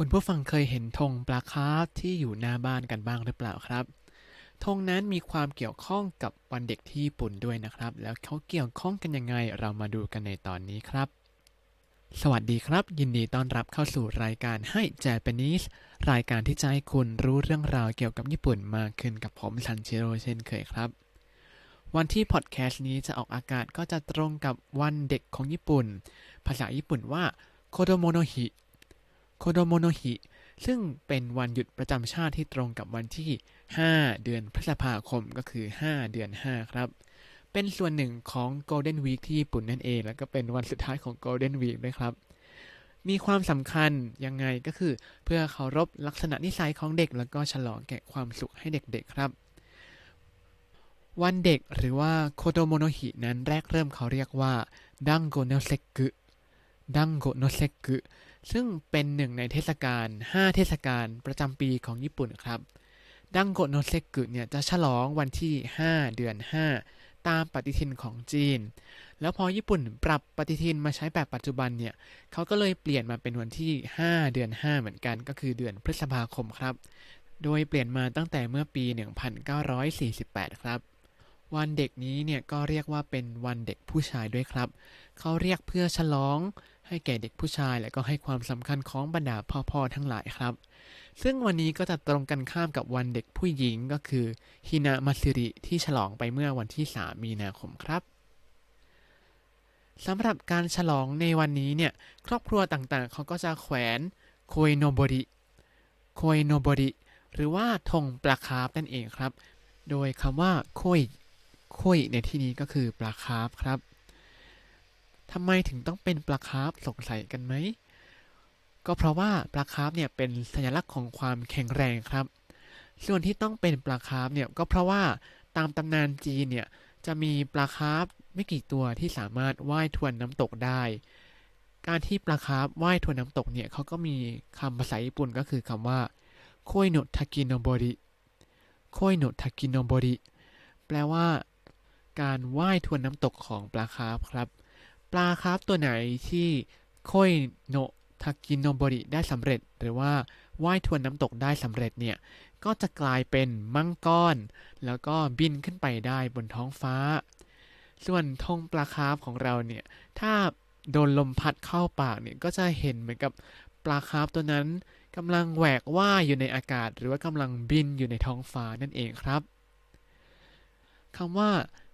คุณผู้ฟังเคยเห็นธงปลาคาร์ฟที่อยู่หน้าบ้านกันบ้างหรือเปล่าครับธงนั้นมีความเกี่ยวข้องกับวันเด็กที่ญี่ปุ่นด้วยนะครับ แล้วเขาเกี่ยวข้องกันยังไงเรามาดูกันในตอนนี้ครับ สวัสดีครับ ยินดีต้อนรับเข้าสู่รายการให้ Japanese รายการที่จะให้คุณรู้เรื่องราวเกี่ยวกับญี่ปุ่นมากขึ้นกับผมซันเชโรเช่นเคยครับ วันที่พอดแคสต์นี้จะออกอากาศก็จะตรงกับวันเด็กของญี่ปุ่น ภาษาญี่ปุ่นว่าโคโดโมโนฮิ โคโดโมโนฮิ ซึ่งเป็นวันหยุดประจำชาติที่ตรงกับวันที่ 5 เดือนพฤษภาคมก็คือ 5 เดือน 5 ครับ เป็นส่วนหนึ่งของ Golden Week ที่ญี่ปุ่นนั่นเอง แล้วก็เป็นวันสุดท้ายของ Golden Week ด้วยครับ มีความสำคัญยังไงก็คือ เพื่อเคารพลักษณะนิสัยของเด็ก แล้วก็ฉลองแก่ความสุขให้เด็กๆครับวันเด็กหรือว่าโคโดโมโนฮินั้นแรกเริ่มเขาเรียกว่า ดังโกโนเซกุดังโกโนเซกุ ซึ่งเป็นหนึ่งในเทศกาล 5 เทศกาลประจำปีของญี่ปุ่นครับ ดังโกโนเซกุเนี่ยจะฉลองวันที่ 5 เดือน 5 ตามปฏิทินของจีน แล้วพอญี่ปุ่นปรับปฏิทินมาใช้แบบปัจจุบันเนี่ยเขาก็เลยเปลี่ยนมาเป็นวันที่ 5 เดือน 5 เหมือนกัน ก็คือเดือนพฤษภาคมครับ โดยเปลี่ยนมาตั้งแต่เมื่อปี 1948 ครับวันเด็กนี้เนี่ยก็เรียกว่าเป็นวันเด็กผู้ชายด้วยครับ เขาเรียกเพื่อฉลอง ให้แก่เด็กผู้ชายและก็ให้ความสำคัญของบรรดาพ่อๆทั้งหลายครับ ซึ่งวันนี้ก็จะตรงกันข้ามกับวันเด็กผู้หญิงก็คือฮินามาซิริที่ฉลองไปเมื่อวันที่ 3 มีนาคมครับสำหรับการฉลองในวันนี้เนี่ยครอบครัวต่างๆ เขาก็จะแขวนโคยโนบริโคยโนบริหรือว่าธงปลาคาร์ฟนั่นเองครับ โดยคำว่าโคยโคยในที่นี้ก็คือปลาคาร์ฟครับ ทำไมถึงต้องเป็นปลาคาร์ฟสงสัยกันไหม ก็เพราะว่าปลาคาร์ฟเนี่ยเป็นสัญลักษณ์ของความแข็งแรงครับ ส่วนที่ต้องเป็นปลาคาร์ฟเนี่ยก็เพราะว่าตามตำนานจีนเนี่ยจะมีปลาคาร์ฟไม่กี่ตัวที่สามารถว่ายทวนน้ำตกได้ การที่ปลาคาร์ฟว่ายทวนน้ำตกเนี่ยเขาก็มีคำภาษาญี่ปุ่นก็คือคำว่าโคยโนทากิโนโบริโคยโนทากิโนโบริแปลว่า การว่ายทวนน้ำตกของปลาคาร์ฟครับ ปลาคร์ฟตัวไหนที่โคยโนทากิโนบริได้สำเร็จ หรือว่าว่ายทวนน้ำตกได้สำเร็จเนี่ย ก็จะกลายเป็นมังกรแล้วก็บินขึ้นไปได้บนท้องฟ้า ส่วนธงปลาคาร์ฟของเราเนี่ย ถ้าโดนลมพัดเข้าปากเนี่ย ก็จะเห็นเหมือนกับปลาคาร์ฟตัวนั้นกำลังแหวกว่ายอยู่ในอากาศ หรือว่ากำลังบินอยู่ในท้องฟ้านั่นเองครับคำว่า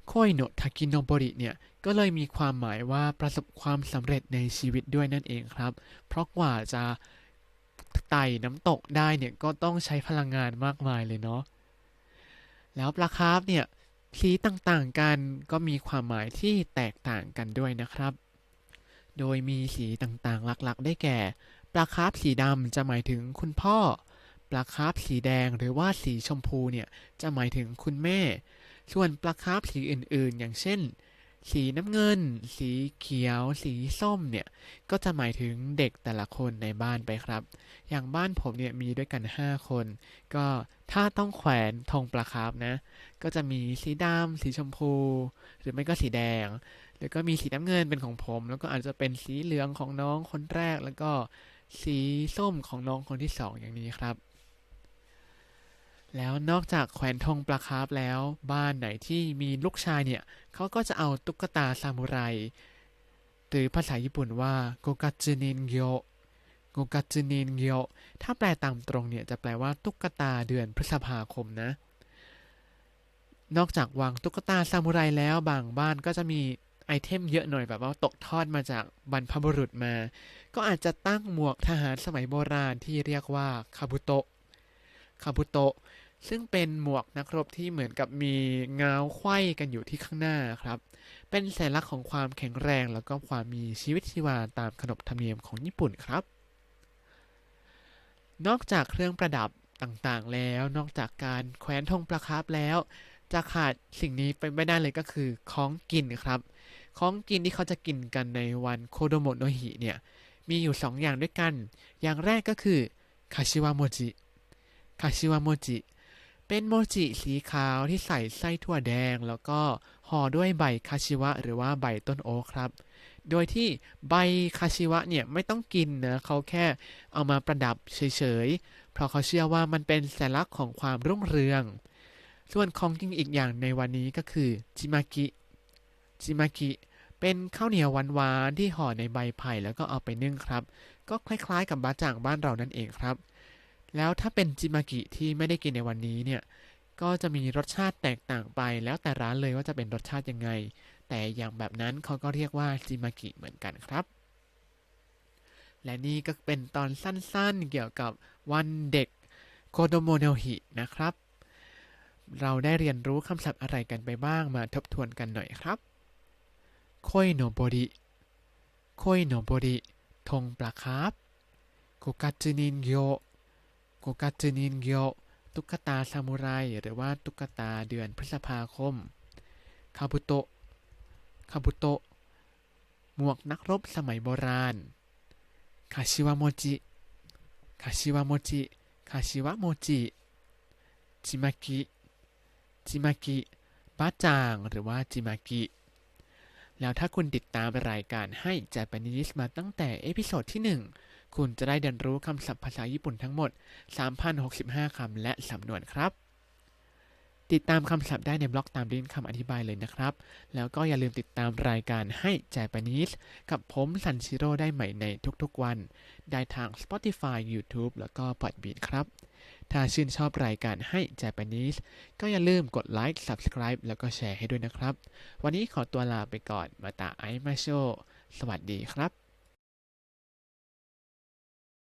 โคยโนทากิโนบริเนี่ยก็เลยมีความหมายว่าประสบความสำเร็จในชีวิตด้วยนั่นเองครับ เพราะกว่าจะไต่น้ำตกได้เนี่ยก็ต้องใช้พลังงานมากมายเลยเนาะแล้วปลาคาร์ฟเนี่ยสีต่างๆกันก็มีความหมายที่แตกต่างกันด้วยนะครับ โดยมีสีต่างๆหลักๆ ได้แก่ปลาคาร์ฟสีดำจะหมายถึงคุณพ่อ ปลาคาร์ฟสีแดงหรือว่าสีชมพูเนี่ยจะหมายถึงคุณแม่ ส่วนปลาคาร์ฟสีอื่นๆ อย่างเช่น สีน้ำเงิน สีเขียว สีส้มเนี่ย ก็จะหมายถึงเด็กแต่ละคนในบ้านไปครับ อย่างบ้านผมเนี่ยมีด้วยกัน 5 คน ก็ถ้าต้องแขวนธงปลาคาร์ฟนะ ก็จะมีสีดำสีชมพู หรือไม่ก็สีแดง แล้วก็มีสีน้ำเงินเป็นของผม แล้วก็อาจจะเป็นสีเหลืองของน้องคนแรก แล้วก็สีส้มของน้องคนที่สองอย่างนี้ครับ แล้วนอกจากแขวนธงปลาคาร์ฟแล้ว บ้านไหนที่มีลูกชายเนี่ยเขาก็จะเอาตุ๊กตาซามูไร หรือภาษาญี่ปุ่นว่าโกกัจูเนนเกโโกกัจูเนนเกโถ้าแปลตามตรงเนี่ยจะแปลว่าตุ๊กตาเดือนพฤษภาคมนะ นอกจากวางตุ๊กตาซามูไรแล้วบางบ้านก็จะมีไอเทมเยอะหน่อยแบบว่าตกทอดมาจากบรรพบุรุษมา ก็อาจจะตั้งหมวกทหารสมัยโบราณที่เรียกว่าคาบุโตะคาบุโตะ ซึ่งเป็นหมวกนักรบที่เหมือนกับมีเงาไขว้กันอยู่ที่ข้างหน้าครับ เป็นสัญลักษณ์ของความแข็งแรงแล้วก็ความมีชีวิตชีวาตามขนบธรรมเนียมของญี่ปุ่นครับ นอกจากเครื่องประดับต่างๆ แล้ว นอกจากการแขวนธงประคับแล้ว จะขาดสิ่งนี้ไปไม่ได้เลยก็คือของกินครับ ของกินที่เขาจะกินกันในวันโคโดโมโนฮิเนี่ย มีอยู่ 2 อย่างด้วยกัน อย่างแรกก็คือคาชิวะโมจิคาชิวะโมจิ เป็นโมจิสีขาวที่ใส่ไส้ถั่วแดง แล้วก็ห่อด้วยใบคาชิวะ หรือว่าใบต้นโอ๊กครับ โดยที่ใบคาชิวะเนี่ยไม่ต้องกินนะเขาแค่เอามาประดับเฉยๆ เพราะเขาเชื่อว่ามันเป็นสัญลักษณ์ของความรุ่งเรือง ส่วนของกินอีกอย่างในวันนี้ก็คือจิมากิ จิมากิเป็นข้าวเหนียวหวานๆที่ห่อในใบไผ่แล้วก็เอาไปนึ่งครับ ก็คล้ายๆ กับบะจ่างบ้านเรานั่นเองครับ แล้วถ้าเป็นจิมากิที่ไม่ได้กินในวันนี้เนี่ย ก็จะมีรสชาติแตกต่างไป แล้วแต่ร้านเลยว่าจะเป็นรสชาติยังไง แต่อย่างแบบนั้นเขาก็เรียกว่าจิมากิเหมือนกันครับ และนี่ก็เป็นตอนสั้นๆเกี่ยวกับวันเด็กโคโดโมเนฮินะครับ เราได้เรียนรู้คำศัพท์อะไรกันไปบ้างมาทบทวนกันหน่อยครับโคยโนโบริโคยโนโบริธงปลาคาร์ฟโกกัตสึนินโย โกกัตสึนินโยตุ๊กตาซามูไรหรือว่าตุ๊กตาเดือนพฤษภาคม คาบุโตะ คาบุโตะ หมวกนักรบสมัยโบราณ คาชิวะโมจิ คาชิวะโมจิ คาชิวะโมจิ จิมากิ จิมากิบ้าจางหรือว่าจิมากิ แล้วถ้าคุณติดตามรายการให้ Japanese มาตั้งแต่เอพิโซดที่ 1 คุณจะได้เรียนรู้คำศัพท์ภาษาญี่ปุ่นทั้งหมด 3,065 คำและสำนวนครับ ติดตามคำศัพท์ได้ในบล็อกตามลิงก์คำอธิบายเลยนะครับ แล้วก็อย่าลืมติดตามรายการให้ Japanese กับผมซันชิโร่ได้ใหม่ในทุกๆวัน ได้ทาง Spotify YouTube แล้วก็ Podbean ครับ ถ้าชื่นชอบรายการให้ Japanese ก็อย่าลืมกดไลค์ Subscribe แล้วก็แชร์ให้ด้วยนะครับ วันนี้ขอตัวลาไปก่อนมาตาไอมาโช สวัสดีครับ